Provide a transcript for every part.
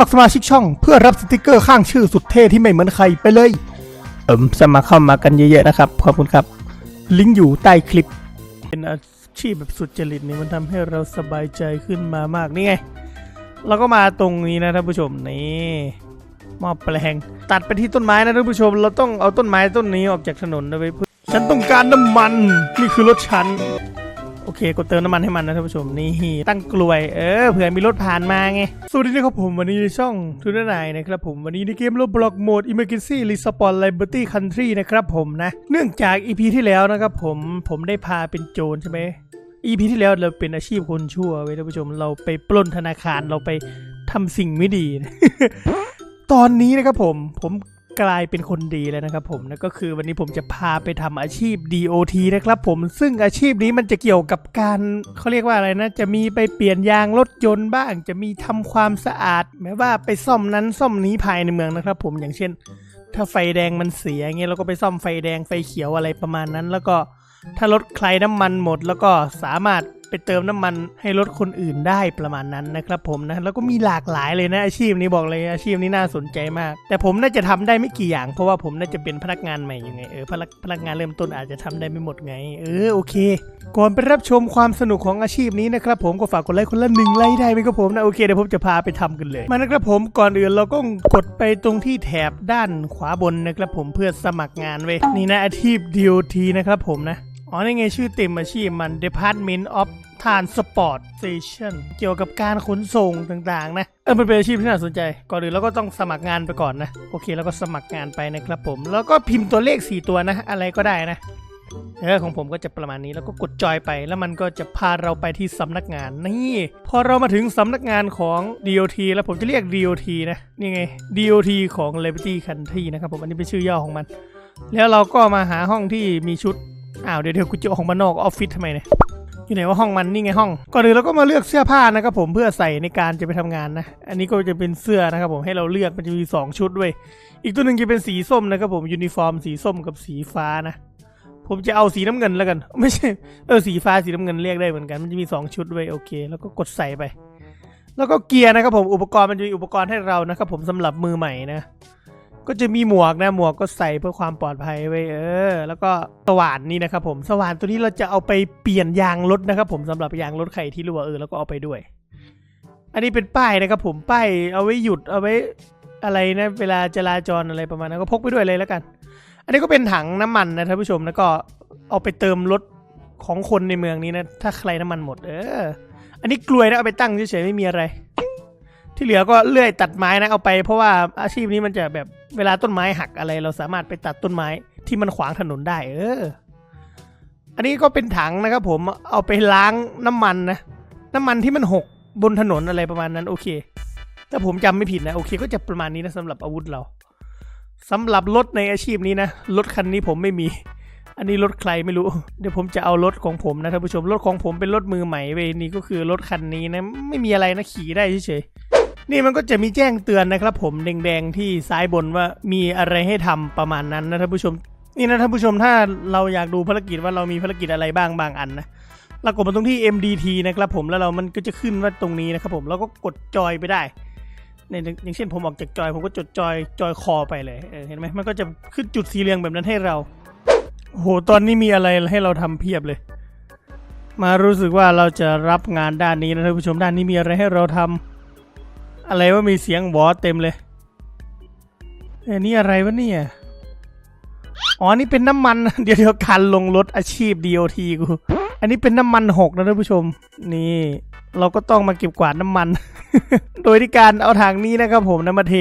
มัครสมาชิกช่องเพื่อรับสติกเกอร์ข้างชื่อสุดเท่ที่ไม่เหมือนใครไปเลย เอิมสมัครเข้ามากันเยอะๆนะครับ ขอบคุณครับ ลิงก์อยู่ใต้คลิป เป็นอาชีพแบบสุดจริตนี่มันทำให้เราสบายใจขึ้นมามากนี่ไง เราก็มาตรงนี้นะท่านผู้ชมนี่หม้อแปลง ตัดไปที่ต้นไม้นะท่านผู้ชม เราต้องเอาต้นไม้ต้นนี้ออกจากถนนนะเว้ยเพื่อฉันต้องการน้ำมัน นี่คือรถฉัน โอเคกดเติมน้ำมันให้มันนะท่านผู้ชมนี่ตั้งกลวยเออเผื่อมีรถผ่านมาไงสวัสดีนะครับผมวันนี้ช่องทูนนายนะครับผมวันนี้ในเกมโรบล็อกโหมด Emergency Respawn Liberty Country นะครับผมนะ เนื่องจาก EP ที่แล้วนะครับผมผมได้พาเป็นโจรใช่ไหม EP ที่แล้วเราเป็นอาชีพคนชั่วเว้ยท่านผู้ชมเราไปปล้นธนาคารเราไปทำสิ่งไม่ดี ตอนนี้นะครับผมผม กลายเป็นคนดีแล้วนะครับผมนะก็คือวันนี้ผมจะพาไปทำอาชีพ DOT นะครับผมซึ่งอาชีพนี้มันจะเกี่ยวกับการเขาเรียกว่าอะไรนะ จะมีไปเปลี่ยนยางรถยนต์บ้าง จะมีทำความสะอาด แม้ว่าไปซ่อมนั้นซ่อมนี้ภายในเมืองนะครับ ผมอย่างเช่น ถ้าไฟแดงมันเสียเงี้ยเราก็ไปซ่อมไฟแดงไฟเขียวอะไรประมาณนั้น แล้วก็ถ้ารถใครน้ำมันหมด แล้วก็สามารถ ไปเติมน้ำมันให้รถคนอื่นได้ประมาณนั้นนะครับผมนะแล้วก็มีหลากหลายเลยนะอาชีพนี้บอกเลยอาชีพนี้น่าสนใจมาก แต่ผมน่าจะทำได้ไม่กี่อย่าง เพราะว่าผมน่าจะเป็นพนักงานใหม่อยู่ไงเออพนักพนักงานเริ่มต้นอาจจะทำได้ไม่หมดไง เออโอเค ก่อนไปรับชมความสนุกของอาชีพนี้นะครับผมก็ฝากกดไลค์คนละหนึ่งไลค์ได้ไหมครับผมนะโอเคเดี๋ยวผมจะพาไปทำกันเลยมานะครับผมก่อนอื่นเราก็กดไปตรงที่แถบด้านขวาบนนะครับผมเพื่อสมัครงานเว้ยนี่นะอาชีพ DOT นะครับผมนะ อ๋อนี่ไงชื่อเต็มอาชีพมัน Department of Transportation เกี่ยวกับการขนส่งต่างๆ นะ เออมันเป็นอาชีพที่น่าสนใจ ก่อนอื่นเราก็ต้องสมัครงานไปก่อนนะ โอเคแล้วก็สมัครงานไปนะครับผม แล้วก็พิมพ์ตัวเลข 4 ตัวนะ อะไรก็ได้นะ เออของผมก็จะประมาณนี้แล้วก็กดจอยไป แล้วมันก็จะพาเราไปที่สำนักงานนี่พอเรามาถึงสำนักงานของ DOT แล้วผมจะเรียก DOT นะนี่ไง DOT ของ Liberty Country นะครับผมอันนี้เป็นชื่อย่อของมันแล้วเราก็มาหาห้องที่มีชุด อ้าวเดี๋ยวเดี๋ยวกูจะออกมานอกออฟฟิศทำไมเนี่ยอยู่ไหนว่าห้องมันนี่ไงห้องก่อนอื่นเราก็มาเลือกเสื้อผ้านะครับผมเพื่อใส่ในการจะไปทำงานนะ อันนี้ก็จะเป็นเสื้อนะครับผมให้เราเลือกมันจะมีสองชุดด้วย อีกตัวหนึ่งจะเป็นสีส้มนะครับผมยูนิฟอร์มสีส้มกับสีฟ้านะ ผมจะเอาสีน้ำเงินแล้วกัน ไม่ใช่เออสีฟ้าสีน้ำเงินเรียกได้เหมือนกันมันจะมี 2 ชุดด้วยโอเค แล้วก็กดใส่ไป แล้วก็เกียร์นะครับผมอุปกรณ์มันจะมีอุปกรณ์ให้เรานะครับผมสำหรับมือใหม่นะ ก็จะมีหมวกนะหมวกก็ใส่เพื่อความปลอดภัยไว้เออ แล้วก็สว่านนี่นะครับผมสว่านตัวนี้เราจะเอาไปเปลี่ยนยางรถนะครับ ผมสำหรับยางรถไข่ที่รั่วเออแล้วก็เอาไปด้วย อันนี้เป็นป้ายนะครับ ผมป้ายเอาไว้หยุดเอาไว้อะไรนะเวลาจราจรอะไรประมาณนั้นก็พกไปด้วยเลยแล้วกัน อันนี้ก็เป็นถังน้ำมันนะท่านผู้ชมแล้วก็เอาไปเติมรถของคนในเมืองนี้นะ ถ้าใครน้ำมันหมด เออ อันนี้กลวยนะเอาไปตั้งเฉยๆไม่มีอะไร ที่เหลือก็เลื่อยตัดไม้นะเอาไป เพราะว่าอาชีพนี้มันจะแบบ เวลาต้นไม้หักอะไร เราสามารถไปตัดต้นไม้ที่มันขวางถนนได้ เออ อันนี้ก็เป็นถังนะครับผมเอาไปล้างน้ำมันนะน้ำมันที่มันหกบนถนนอะไรประมาณนั้น โอเคถ้าผมจำไม่ผิดนะโอเค ก็จะประมาณนี้นะสำหรับอาวุธเราสำหรับรถในอาชีพนี้นะรถคันนี้ผมไม่มี อันนี้รถใครไม่รู้ เดี๋ยวผมจะเอารถของผมนะท่านผู้ชมรถของผมเป็นรถมือใหม่เวนี่ก็คือรถคันนี้นะไม่มีอะไรนะขี่ได้เฉยๆ นี่มันก็จะมีแจ้งเตือนนะครับ ผมแดงๆที่ซ้ายบนว่ามีอะไรให้ทำประมาณนั้นนะท่านผู้ชม นี่นะท่านผู้ชมถ้าเราอยากดูภารกิจว่าเรามีภารกิจอะไรบ้างบางอันนะเรากดมาตรงที่ MDT นะครับผมแล้วเรามันก็จะขึ้นว่าตรงนี้นะครับผมแล้วก็กดจอยไปได้เนี่ยอย่างเช่นผมออกจากจอยผมก็จดจอยจอยคอไปเลยเเห็นไหมมันก็จะขึ้นจุดสีเหลืองแบบนั้นให้เราโอ้โหตอนนี้มีอะไรให้เราทำเพียบเลย มารู้สึกว่าเราจะรับงานด้านนี้นะท่านผู้ชมด้านนี้มีอะไรให้เราทำ อะไรว่ามีเสียงวอเต็มเลยเอ้นี่อะไรวะเนี่ย อ๋อ นี่เป็นน้ำมัน เดี๋ยวเดี๋ยวการลงรถอาชีพ DOT กู อันนี้เป็นน้ำมันหกนะท่านผู้ชม นี่ เราก็ต้องมาเก็บกวาดน้ำมัน โดยที่การเอาถังนี้นะครับผมนะมาเท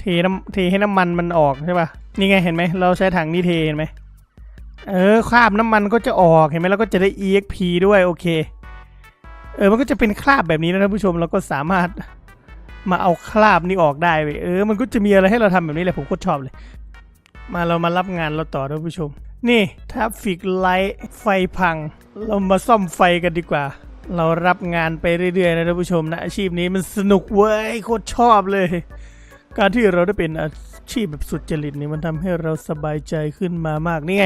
เทน้ำเทให้น้ำมันมันออกใช่ปะนี่ไงเห็นไหม เราใช้ถังนี้เทเห็นไหม เออคราบน้ำมันก็จะออกเห็นไหมแล้วก็จะได้ EXP ด้วยโอเค เออ มันก็จะเป็นคราบแบบนี้นะท่านผู้ชม เราก็สามารถ มาเอาคราบนี้ออกได้เว้ยเออมันก็จะมีอะไรให้เราทำแบบนี้แหละผมก็ชอบเลย มาเรามารับงานเราต่อท่านผู้ชม นี่ทัฟฟิกไลท์ไฟพัง เรามาซ่อมไฟกันดีกว่า เรารับงานไปเรื่อยๆนะท่านผู้ชมนะอาชีพนี้มันสนุกเว้ยโคตรชอบเลย การที่เราได้เป็นอาชีพแบบสุดจริตนี่มันทำให้เราสบายใจขึ้นมามากนี่ไง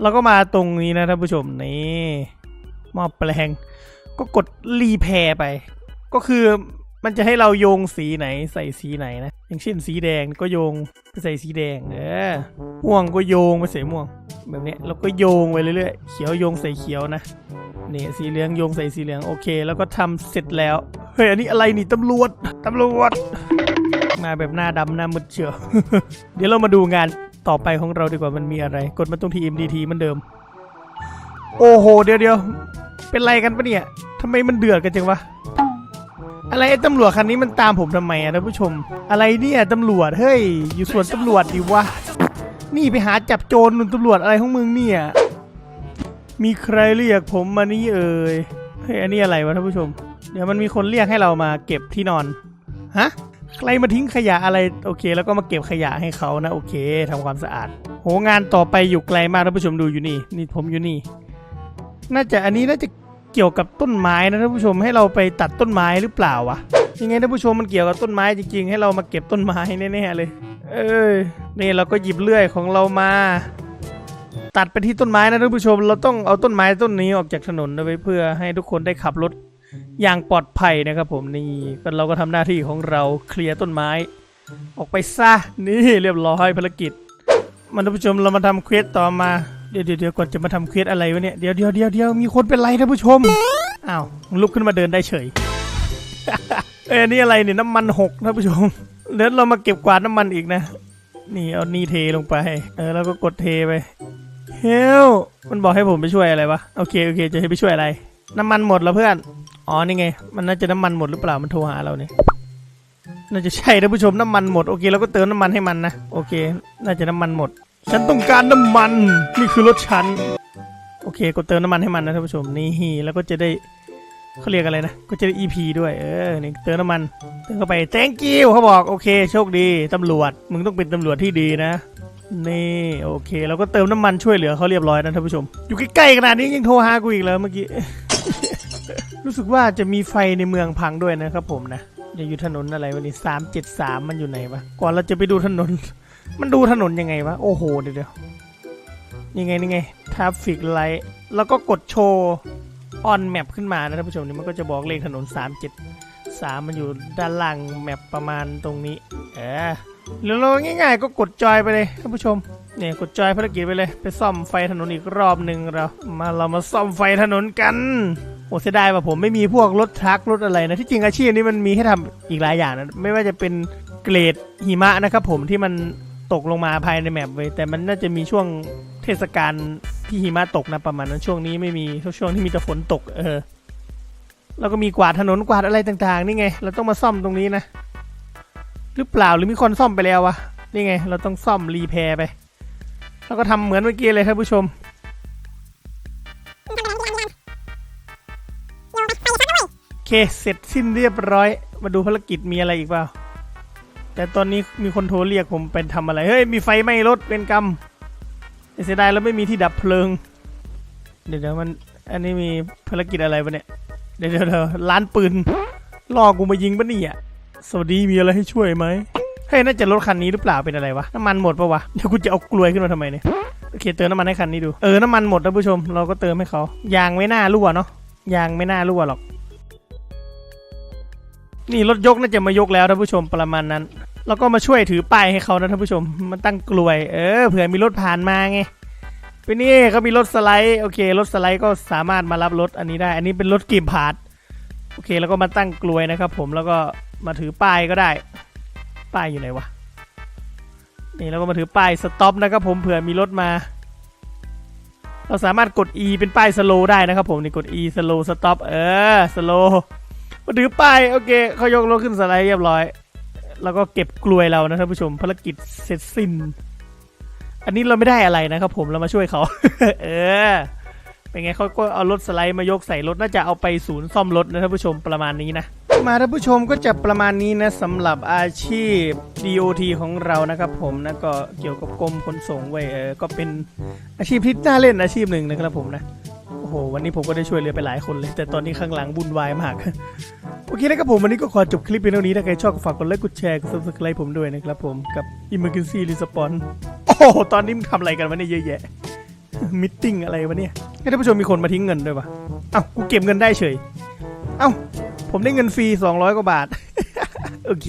เราก็มาตรงนี้นะท่านผู้ชมนี่หม้อแปลง ก็กดรีแพร์ไป ก็คือ มันจะให้เราโยงสีไหนใส่สีไหนนะ อย่างเช่นสีแดงก็โยงไปใส่สีแดง เออ ม่วงก็โยงไปใส่ม่วง แบบนี้ยแล้วก็โยงไปเรื่อยๆ เขียวโยงใส่เขียวนะ นี่สีเหลืองโยงใส่สีเหลืองโอเค แล้วก็ทำเสร็จแล้ว เฮ้ยอันนี้อะไรนี่ตำรวจตำรวจ มาแบบหน้าดำหน้ามืดเชียว เดี๋ยวเรามาดูงานต่อไปของเราดีกว่ามันมีอะไร กดมาตรงที่ MDT เหมือนเดิม โอ้โห เดี๋ยวเดียวเป็นไรกันปะเนี่ยทำไมมันเดือดกันจังวะ อะไรไอ้ตำรวจคันนี้มันตามผมทำไมอะท่านผู้ชม อะไรเนี่ยตำรวจเฮ้ย อยู่ส่วนตำรวจดิวะ นี่ไปหาจับโจรนุ่นตำรวจอะไรของมึงเนี่ย มีใครเรียกผมมานี่เอ่ยเฮ้ยอันนี้อะไรวะท่านผู้ชม เดี๋ยวมันมีคนเรียกให้เรามาเก็บที่นอนฮะใครมาทิ้งขยะอะไรโอเค แล้วก็มาเก็บขยะให้เขานะโอเคทำความสะอาด โหงานต่อไปอยู่ไกลมากท่านผู้ชมดูอยู่นี่นี่ผมอยู่นี่ น่าจะอันนี้น่าจะ เกี่ยวกับต้นไม้นะท่านผู้ชมให้เราไปตัดต้นไม้หรือเปล่าวะยังไงท่านผู้ชมมันเกี่ยวกับต้นไม้จริงๆ ให้เรามาเก็บต้นไม้แน่ๆเลย เอ้ยนี่เราก็หยิบเลื่อยของเรามา ตัดไปที่ต้นไม้นะท่านผู้ชม เราต้องเอาต้นไม้ต้นนี้ออกจากถนนไว้เพื่อให้ทุกคนได้ขับรถอย่างปลอดภัยนะครับผมนี่ก็เราก็ทำหน้าที่ของเราเคลียร์ต้นไม้ ออกไปซะนี่เรียบร้อยภารกิจมาท่านผู้ชมเรามาทำเควสต่อมา เดี๋ยวเดี๋ยวเดี๋ยวก่อนจะมาทำเควสอะไรวะเนี่ย เดี๋ยวเดี๋ยวเดี๋ยวเดี๋ยวมีคนเป็นไรท่านผู้ชม อ้าวลุกขึ้นมาเดินได้เฉย เอ้ยอันนี่อะไรเนี่ยน้ำมันหกท่านผู้ชมเดี๋ยวเรามาเก็บกวาดน้ำมันอีกนะ นี่เอานี่เทลงไป เออแล้วก็กดเทไป เฮลมันบอกให้ผมไปช่วยอะไรวะ โอเคโอเคจะให้ไปช่วยอะไร น้ำมันหมดแล้วเพื่อน อ๋อนี่ไง มันน่าจะน้ำมันหมดหรือเปล่ามันโทรหาเราเนี่ยน่าจะใช่ท่านผู้ชมน้ำมันหมดโอเคเราก็เติมน้ำมันให้มันนะโอเค น่าจะน้ำมันหมด ฉันต้องการน้ำมัน นี่คือรถฉัน โอเคกดเติมน้ำมันให้มันนะท่านผู้ชมนี่แล้วก็จะได้เขาเรียกอะไรนะ ก็จะได้ EP ด้วย เออนี่เติมน้ำมัน เติมเข้าไป thank you เขาบอก โอเค โชคดี ตำรวจ มึงต้องเป็นตำรวจที่ดีนะ นี่โอเค เราก็เติมน้ำมันช่วยเหลือเขาเรียบร้อยนะท่านผู้ชม อยู่ใกล้ๆขนาดนี้ยังโทรหากูอีกแล้วเมื่อกี้ รู้สึกว่าจะมีไฟในเมืองพังด้วยนะครับผมนะอย่าอยู่ถนนอะไรวันนี้สามเจ็ดสามมันอยู่ไหนวะ ก่อนเราจะไปดูถนน มันดูถนนยังไงวะ โอ้โห เดี๋ยวเดี๋ยวยังไงนี่ไงทราฟิกไลท์แล้วก็กดโชว์ออนแมปขึ้นมานะท่านผู้ชมนี่มันก็จะบอกเลขถนนสามจ็ดสามมันอยู่ด้านล่างแมปประมาณตรงนี้ เออหรือเราง่ายๆ ก็กดจอยไปเลยท่านผู้ชมเนี่ยกดจอยภารกิจไปเลย ไปซ่อมไฟถนนอีกรอบหนึ่งเรา มาเรามาซ่อมไฟถนนกันโอ้เสียดายว่าผมไม่มีพวกรถทรัครถอะไรนะที่จริงอาชีพนี้มันมีให้ทำอีกหลายอย่างนะไม่ว่าจะเป็นเกรดหิมะนะครับผมที่มัน ตกลงมาภายในแมปไว้ยแต่มันน่าจะมีช่วงเทศกาลที่หิมะตกนะประมาณนั้นช่วงนี้ไม่มีช่วงที่มีแต่ฝนตกเออแล้วก็มีกวาดถนนกวาดอะไรต่างๆนี่ไง เราต้องมาซ่อมตรงนี้นะ หรือเปล่าหรือมีคนซ่อมไปแล้ววะนี่ไง เราต้องซ่อมรีแพร์ไป แล้วก็ทำเหมือนเมื่อกี้เลยท่านผู้ชมโอเค เสร็จสิ้นเรียบร้อย มาดูภารกิจมีอะไรอีกเปล่า แต่ตอนนี้มีคนโทรเรียกผมเป็นทำอะไร เฮ้ย มีไฟไหม้รถเป็นกรรมเสียดายแล้วไม่มีที่ดับเพลิงเดี๋ยวเดี๋ยวมัน อันนี้มีภารกิจอะไรวะเนี่ยเดี๋ยวเดี๋ยวเดี๋ยวร้านปืนล่อกูมายิงปะเนี่ยสวัสดีมีอะไรให้ช่วยไหมเฮ้ยน่าจะรถคันนี้หรือเปล่าเป็นอะไรวะน้ำมันหมดปะวะเดี๋ยวกูจะเอากลวยขึ้นมาทำไมเนี่ยโอเคเติมน้ำมันให้คันนี้ดูเออน้ำมันหมดท่านผู้ชม เราก็เติมให้เขายางไม่น่ารั่วเนาะยางไม่น่ารั่วหรอก นี่รถยกน่าจะมายกแล้วท่านผู้ชมประมาณนั้น แล้วก็มาช่วยถือป้ายให้เขานะท่านผู้ชม มันตั้งกลวย เออเผื่อมีรถผ่านมาไงไปนี่เขามีรถสไลด์โอเครถสไลด์ก็สามารถมารับรถอันนี้ได้ อันนี้เป็นรถกีบพาร์ทโอเคแล้วก็มาตั้งกลวยนะครับ ผมแล้วก็มาถือป้ายก็ได้ ป้ายอยู่ไหนวะนี่แล้วก็มาถือป้ายสต็อปนะครับผมเผื่อมีรถมา เราสามารถกด E เป็นป้ายสโลได้นะครับผมนี่กด E สโลสต็อปเออสโล มาถือป้ายโอเคเขายกรถขึ้นสไลด์เรียบร้อย แล้วก็เก็บกลวยเรานะท่านผู้ชมภารกิจเสร็จสิ้น อันนี้เราไม่ได้อะไรนะครับผมเรามาช่วยเขาเออเป็นไงเขาก็เอารถสไลด์มายกใส่รถน่าจะเอาไปศูนย์ซ่อมรถนะท่านผู้ชมประมาณนี้นะมาท่านผู้ชมก็จะประมาณนี้นะสำหรับอาชีพ DOT ของเรานะครับผมนะก็เกี่ยวกับกรมขนส่งไว้เออก็เป็นอาชีพที่น่าเล่นอาชีพหนึ่งนะครับผมนะ อ้โห วันนี้ผมก็ได้ช่วยเหลือไปหลายคนเลย แต่ตอนนี้ข้างหลังวุ่นวายมาก โอเคนะครับผมวันนี้ก็ขอจบคลิปเพียงเท่านี้ถ้าใครชอบก็ฝากกดไลค์กดแชร์กด subscribe ผมด้วยนะครับผมกับ Emergency Response โอ้โห ตอนนี้มึงทำอะไรกันวะเนี่ยเยอะแยะมิทติ้งอะไรวะเนี่ยให้ท่านผู้ชมมีคนมาทิ้งเงินด้วยปะเอ้ากูเก็บเงินได้เฉย เอ้าผมได้เงินฟรี200กว่าบาท โอเค